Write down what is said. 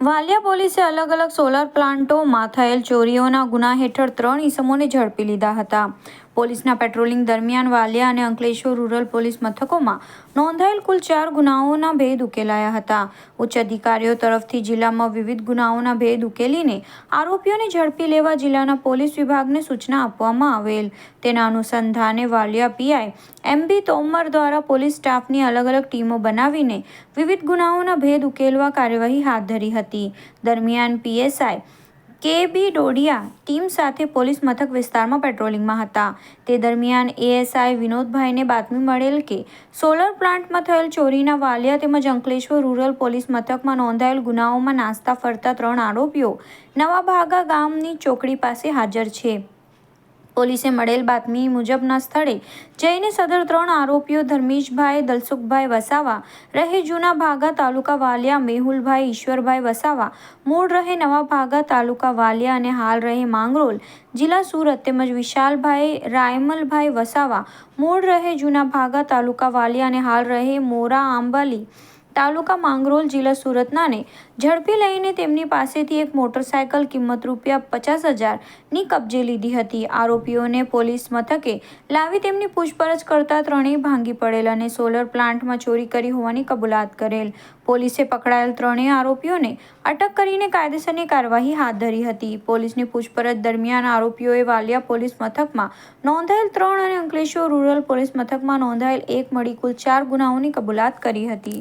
વાલિયા પોલીસે અલગ અલગ સોલાર પ્લાન્ટોમાં થયેલ ચોરીઓના ગુના હેઠળ ત્રણ ઇસમોને ઝડપી લીધા હતા. પોલીસના પેટ્રોલિંગ દરમિયાન વાલિયા અને અંકલેશ્વર રૂરલ પોલીસ મથકોમાં નોંધાયેલ કુલ ચાર ગુનાઓના ભેદ ઉકેલાયા હતા. ઉચ્ચ અધિકારીઓ તરફથી જિલ્લામાં વિવિધ ગુનાઓના ભેદ ઉકેલીને આરોપીઓને ઝડપી લેવા જિલ્લાના પોલીસ વિભાગને સૂચના આપવામાં આવેલ. તેના અનુસંધાને વાલિયા પીઆઈ એમબી તોમર દ્વારા પોલીસ સ્ટાફની અલગ અલગ ટીમો બનાવીને વિવિધ ગુનાઓના ભેદ ઉકેલવા કાર્યવાહી હાથ ધરી હતી. દરમિયાન PSI K B Dodiya team સાથે પોલીસ મથક વિસ્તારમાં પેટ્રોલિંગમાં હતા. તે દરમિયાન એએસઆઈ વિનોદભાઈને બાતમી મળેલ કે, સોલર પ્લાન્ટમાં થયેલ ચોરીના વાલિયા તેમજ અંકલેશ્વર રૂરલ પોલીસ મથકમાં નોંધાયેલ ગુનાઓમાં નાસ્તા ફરતા ત્રણ આરોપીઓ નવાભાગા ગામની ચોકડી પાસે હાજર છે. પોલીસે મળેલ બાતમી મુજબના સ્થળે જઈને સદર ત્રણ આરોપીઓ ધર્મેશભાઈ, દલસુખભાઈ વસાવા, રહે જૂના ભાગા તાલુકા વાલિયા, મેહુલભાઈ, ઈશ્વરભાઈ વસાવા, મૂળ રહે નવા ભાગા તાલુકા વાલિયા અને હાલ રહે માંગરોલ, જિલ્લા સુરત તેમજ વિશાલભાઈ, રાયમલભાઈ વસાવા, મૂળ રહે જૂના ભાગા તાલુકા વાલિયા અને હાલ રહે મોરા, આંબાલી તાલુકા માંગરોલ જિલ્લા સુરતનાને ઝડપી લઈને તેમની પાસેથી એક મોટરસાયકલ કિંમત રૂપિયા પચાસ હજારની કબજે લીધી હતી. આરોપીઓને પોલીસ મથકે લાવી તેમની પૂછપરછ કરતા ત્રણેય ભાંગી પડેલ અને સોલર પ્લાન્ટમાં ચોરી કરી હોવાની કબૂલાત કરેલ. પોલીસે પકડાયેલ ત્રણેય આરોપીઓને અટક કરીને કાયદેસરની કાર્યવાહી હાથ ધરી હતી. પોલીસની પૂછપરછ દરમિયાન આરોપીઓએ વાલિયા પોલીસ મથકમાં નોંધાયેલ ત્રણ અને અંકલેશ્વર રૂરલ પોલીસ મથકમાં નોંધાયેલ એક મળી કુલ ચાર ગુનાઓની કબૂલાત કરી હતી.